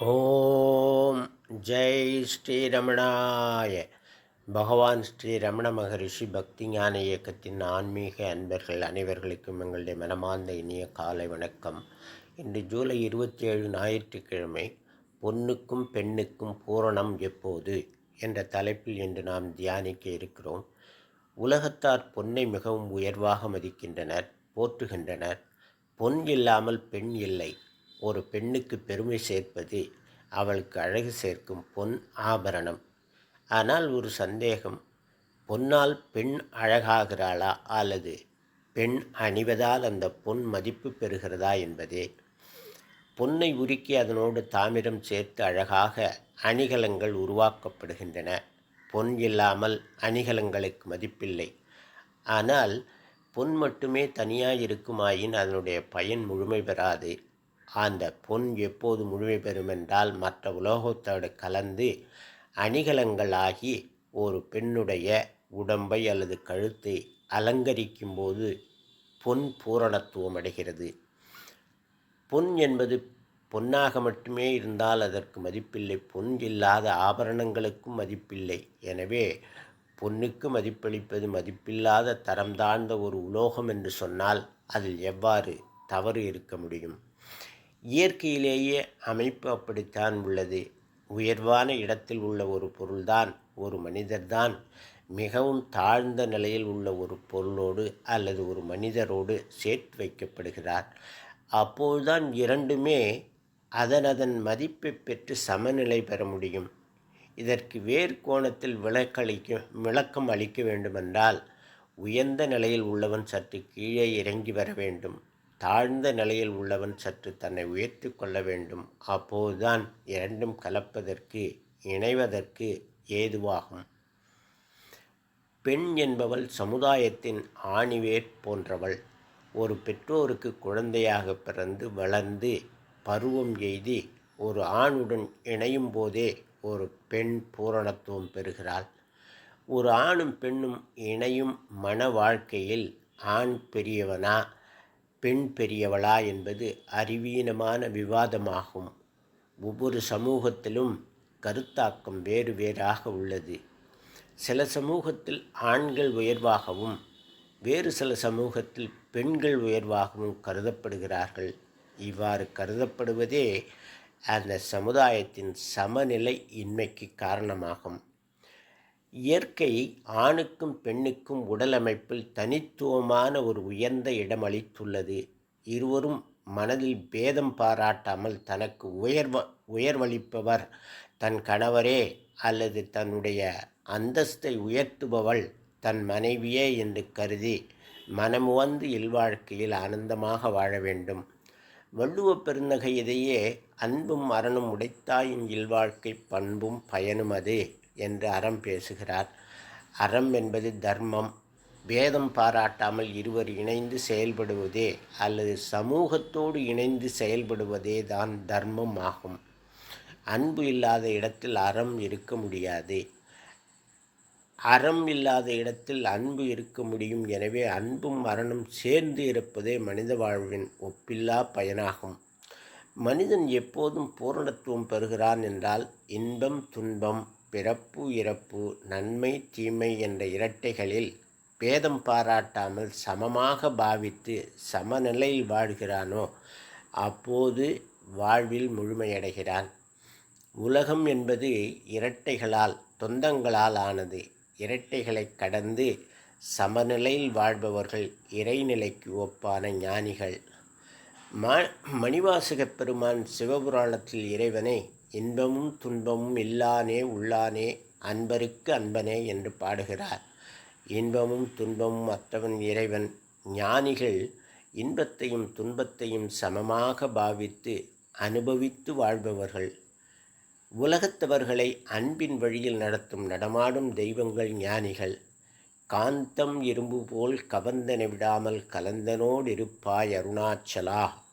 ஓம் ஜெய் ஸ்ரீரமணாய. பகவான் ஸ்ரீ ரமண மகரிஷி பக்தி ஞான இயக்கத்தின் ஆன்மீக அன்பர்கள் அனைவர்களுக்கும் எங்களுடைய மனமார்ந்த இனிய காலை வணக்கம். இன்று ஜூலை இருபத்தி ஏழு ஞாயிற்றுக்கிழமை பொண்ணுக்கும் பெண்ணுக்கும் பூரணம் எப்போது என்ற தலைப்பில் இன்று நாம் தியானிக்க இருக்கிறோம். உலகத்தார் பொன்னை மிகவும் உயர்வாக மதிக்கின்றனர் போற்றுகின்றனர். பொன் இல்லாமல் பெண் இல்லை. ஒரு பெண்ணுக்கு பெருமை சேர்ப்பது அவளுக்கு அழகு சேர்க்கும் பொன் ஆபரணம். ஆனால் ஒரு சந்தேகம் பொன்னால் பெண் அழகாகிறாளா அல்லது பெண் அணிவதால் அந்த பொன் மதிப்பு பெறுகிறதா என்பதே. பொன்னை உருக்கி அதனோடு தாமிரம் சேர்த்து அழகாக அணிகலங்கள் உருவாக்கப்படுகின்றன. பொன் இல்லாமல் அணிகலங்களுக்கு மதிப்பில்லை. ஆனால் பொன் மட்டுமே தனியாக இருக்குமாயின் அதனுடைய பயன் முழுமை பெறாது. அந்த பொன் எப்போது முழுமை பெறும் என்றால் மற்ற உலோகத்தோடு கலந்து அணிகலங்களாகி ஒரு பெண்ணுடைய உடம்பை அல்லது கழுத்தை அலங்கரிக்கும் போது பொன் பூரணத்துவம் அடைகிறது. பொன் என்பது பொன்னாக மட்டுமே இருந்தால் அதற்கு மதிப்பில்லை. பொன் இல்லாத ஆபரணங்களுக்கும் மதிப்பில்லை. எனவே பொன்னுக்கு மதிப்பளிப்பது மதிப்பில்லாத தரம் தாழ்ந்த ஒரு உலோகம் என்று சொன்னால் அதில் எவ்வாறு தவறு இருக்க முடியும்? இயற்கையிலேயே அமைப்பு அப்படித்தான் உள்ளது. உயர்வான இடத்தில் உள்ள ஒரு பொருள்தான் ஒரு மனிதர்தான். மிகவும் தாழ்ந்த நிலையில் உள்ள ஒரு பொருளோடு அல்லது ஒரு மனிதரோடு சேர்த்து வைக்கப்படுகிறார். அப்போதுதான் இரண்டுமே அதன் அதன் மதிப்பை பெற்று சமநிலை பெற முடியும். இதற்கு வேறு கோணத்தில் விளக்களிக்க விளக்கம் அளிக்க வேண்டுமென்றால் உயர்ந்த நிலையில் உள்ளவன் சற்று கீழே இறங்கி வர வேண்டும். தாழ்ந்த நிலையில் உள்ளவன் சற்று தன்னை உயர்த்தி கொள்ள வேண்டும். அப்போதுதான் இரண்டும் கலப்பதற்கு இணைவதற்கு ஏதுவாகும். பெண் என்பவள் சமுதாயத்தின் ஆணிவேர் போன்றவள். ஒரு பெற்றோருக்கு குழந்தையாக பிறந்து வளர்ந்து பருவம் எய்தி ஒரு ஆணுடன் இணையும் போதே ஒரு பெண் பூரணத்துவம் பெறுகிறாள். ஒரு ஆணும் பெண்ணும் இணையும் மன வாழ்க்கையில் ஆண் பெரியவனா பெண் பெரியவளா என்பது அறிவீனமான விவாதமாகும். ஒவ்வொரு சமூகத்திலும் கருத்தாக்கம் வேறு வேறாக உள்ளது. சில சமூகத்தில் ஆண்கள் உயர்வாகவும் வேறு சில சமூகத்தில் பெண்கள் உயர்வாகவும் கருதப்படுகிறார்கள். இவ்வாறு கருதப்படுவதே அந்த சமுதாயத்தின் சமநிலை இன்மைக்கு காரணமாகும். இயற்கை ஆணுக்கும் பெண்ணுக்கும் உடலமைப்பில் தனித்துவமான ஒரு உயர்ந்த இடம் அளித்துள்ளது இருவரும் மனதில் பேதம் பாராட்டாமல் தனக்கு உயர்வ உயர்வளிப்பவர் தன் கணவரே அல்லது தன்னுடைய அந்தஸ்தை உயர்த்துபவள் தன் மனைவியே என்று கருதி மனமுவந்து இல்வாழ்க்கையில் ஆனந்தமாக வாழ வேண்டும். வள்ளுவ பெருந்தகை இதையே அன்பும் அரணும் உடைத்தாயின் இல்வாழ்க்கை பண்பும் பயனும் அது. என்று அறம் பேசுகிறார். அறம் என்பது தர்மம். வேதம் பாராட்டாமல் இருவர் இணைந்து செயல்படுவதே அல்லது சமூகத்தோடு இணைந்து செயல்படுவதே தான் தர்மம் ஆகும். அன்பு இல்லாத இடத்தில் அறம் இருக்க முடியாது. அறம் இல்லாத இடத்தில் அன்பு இருக்க முடியும். எனவே அன்பும் மரணம் சேர்ந்து இருப்பதே மனித வாழ்வின் ஒப்பில்லா பயனாகும். மனிதன் எப்போதும் பூரணத்துவம் பெறுகிறான் என்றால் இன்பம் துன்பம் பிறப்பு இறப்பு நன்மை தீமை என்ற இரட்டைகளில் பேதம் பாராட்டாமல் சமமாக பாவித்து சமநிலையில் வாழ்கிறானோ அப்போது வாழ்வில் முழுமையடைகிறான். உலகம் என்பது இரட்டைகளால் தொந்தங்களால் ஆனது. இரட்டைகளை கடந்து சமநிலையில் வாழ்பவர்கள் இறைநிலைக்கு ஒப்பான ஞானிகள். மணிவாசகப் பெருமான் சிவபுராணத்தில் இறைவனை இன்பமும் துன்பமும் இல்லானே உள்ளானே அன்பருக்கு அன்பனே என்று பாடுகிறார். இன்பமும் துன்பமும் அத்தவன் இறைவன். ஞானிகள் இன்பத்தையும் துன்பத்தையும் சமமாக பாவித்து அனுபவித்து வாழ்பவர்கள். உலகத்தவர்களை அன்பின் வழியில் நடத்தும் நடமாடும் தெய்வங்கள் ஞானிகள். காந்தம் இரும்பு போல் கவர்ந்தனை விடாமல் கலந்தனோடு இருப்பாய் அருணாச்சலா.